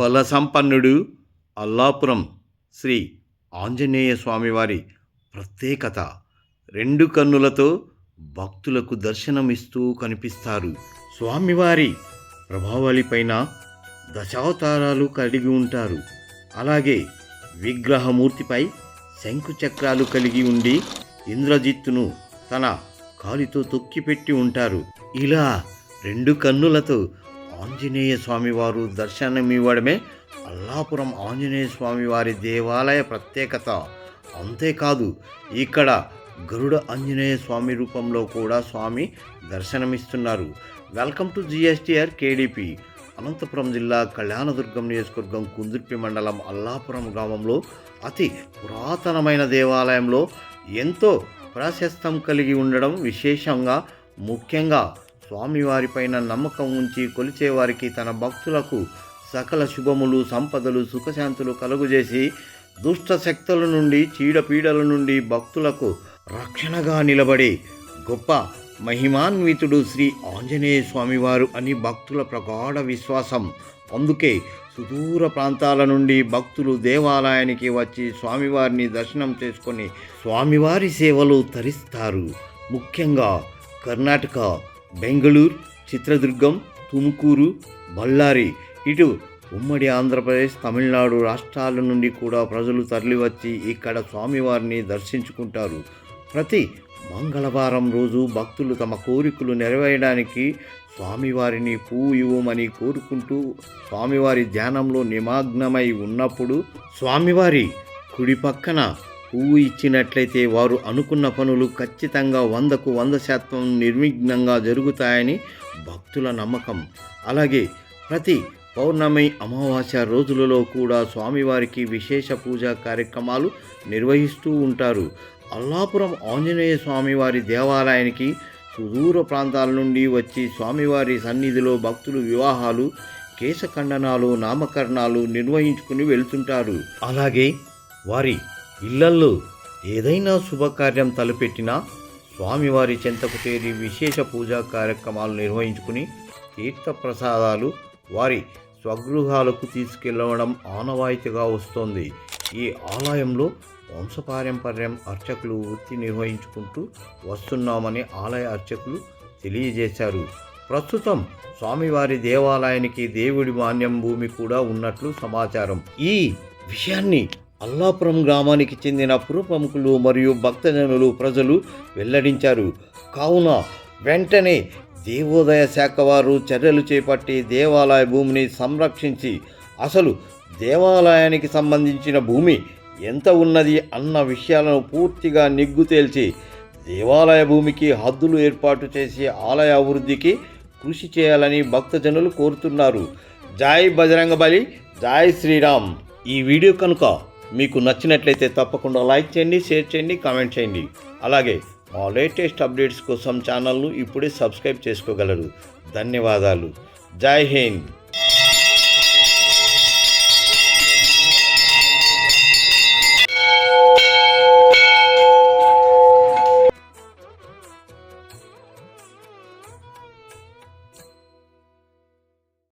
బలసంపన్నుడు అల్లాపురం శ్రీ ఆంజనేయ స్వామివారి ప్రత్యేకత. రెండు కన్నులతో భక్తులకు దర్శనమిస్తూ కనిపిస్తారు. స్వామివారి ప్రభావళిపైన దశావతారాలు కలిగి ఉంటారు. అలాగే విగ్రహమూర్తిపై శంకు చక్రాలు కలిగి ఉండి ఇంద్రజిత్తును తన కాలితో తొక్కిపెట్టి ఉంటారు. ఇలా రెండు కన్నులతో ఆంజనేయ స్వామివారు దర్శనమివ్వడమే అల్లాపురం ఆంజనేయ స్వామివారి దేవాలయ ప్రత్యేకత. అంతేకాదు ఇక్కడ గరుడ ఆంజనేయ స్వామి రూపంలో కూడా స్వామి దర్శనమిస్తున్నారు. Welcome to GSTR KDP. Anantapuram జిల్లా కళ్యాణదుర్గం నియోజకవర్గం కుందుర్పి మండలం అల్లాపురం గ్రామంలో అతి పురాతనమైన దేవాలయంలో ఎంతో ప్రాశస్తం కలిగి ఉండడం విశేషంగా ముఖ్యంగా స్వామివారిపైన నమ్మకం ఉంచి కొలిచేవారికి తన భక్తులకు సకల శుభములు సంపదలు సుఖశాంతులు కలుగుజేసి దుష్ట శక్తుల నుండి చీడపీడల నుండి భక్తులకు రక్షణగా నిలబడి గొప్ప మహిమాన్వితుడు శ్రీ ఆంజనేయ స్వామివారు అని భక్తుల ప్రగాఢ విశ్వాసం అందుకే సుదూర ప్రాంతాల నుండి భక్తులు దేవాలయానికి వచ్చి స్వామివారిని దర్శనం చేసుకొని స్వామివారి సేవలు తరిస్తారు. ముఖ్యంగా కర్ణాటక బెంగళూరు చిత్రదుర్గం తుముకూరు బళ్ళారి ఇటు ఉమ్మడి ఆంధ్రప్రదేశ్ తమిళనాడు రాష్ట్రాల నుండి కూడా ప్రజలు తరలివచ్చి ఇక్కడ స్వామివారిని దర్శించుకుంటారు. ప్రతి మంగళవారం రోజు భక్తులు తమ కోరికలు నెరవేయడానికి స్వామివారిని పూ ఇవ్వమని కోరుకుంటూ స్వామివారి ధ్యానంలో నిమగ్నమై ఉన్నప్పుడు స్వామివారి కుడి పక్కన పువ్వు ఇచ్చినట్లయితే వారు అనుకున్న పనులు ఖచ్చితంగా వందకు వంద శాతం నిర్విఘ్నంగా జరుగుతాయని భక్తుల నమ్మకం. అలాగే ప్రతి పౌర్ణమి అమావాస్య రోజులలో కూడా స్వామివారికి విశేష పూజా కార్యక్రమాలు నిర్వహిస్తూ ఉంటారు. అల్లాపురం ఆంజనేయ స్వామివారి దేవాలయానికి సుదూర ప్రాంతాల నుండి వచ్చి స్వామివారి సన్నిధిలో భక్తులు వివాహాలు కేశఖండనాలు నామకరణాలు నిర్వహించుకుని వెళ్తుంటారు. అలాగే వారి ఇళ్ళల్లో ఏదైనా శుభకార్యం తలపెట్టినా స్వామివారి చెంతకు చేరి విశేష పూజా కార్యక్రమాలు నిర్వహించుకుని తీర్థప్రసాదాలు వారి స్వగృహాలకు తీసుకెళ్ళడం ఆనవాయితీగా వస్తోంది. ఈ ఆలయంలో వంశపారంపర్యం అర్చకులు వృత్తి నిర్వహించుకుంటూ వస్తున్నామని ఆలయ అర్చకులు తెలియజేశారు. ప్రస్తుతం స్వామివారి దేవాలయానికి దేవుడి మాన్యం భూమి కూడా ఉన్నట్లు సమాచారం. ఈ విషయాన్ని అల్లాపురం గ్రామానికి చెందిన పురప్రముఖులు మరియు భక్తజనులు ప్రజలు వెల్లడించారు. కావున వెంటనే దేవోదయ శాఖ వారు చర్యలు చేపట్టి దేవాలయ భూమిని సంరక్షించి అసలు దేవాలయానికి సంబంధించిన భూమి ఎంత ఉన్నది అన్న విషయాలను పూర్తిగా నిగ్గు తేల్చి దేవాలయ భూమికి హద్దులు ఏర్పాటు చేసి ఆలయ అభివృద్ధికి కృషి చేయాలని భక్తజనులు కోరుతున్నారు. జాయ్ బజరంగబలి జాయ్ శ్రీరామ్. ఈ వీడియో కనుక మీకు నచ్చినట్లయితే తప్పకుండా లైక్ చేయండి షేర్ చేయండి కామెంట్ చేయండి. అలాగే మా లేటెస్ట్ అప్డేట్స్ కోసం ఛానల్ను ఇప్పుడే సబ్స్క్రైబ్ చేసుకోగలరు. ధన్యవాదాలు. జై హింద్.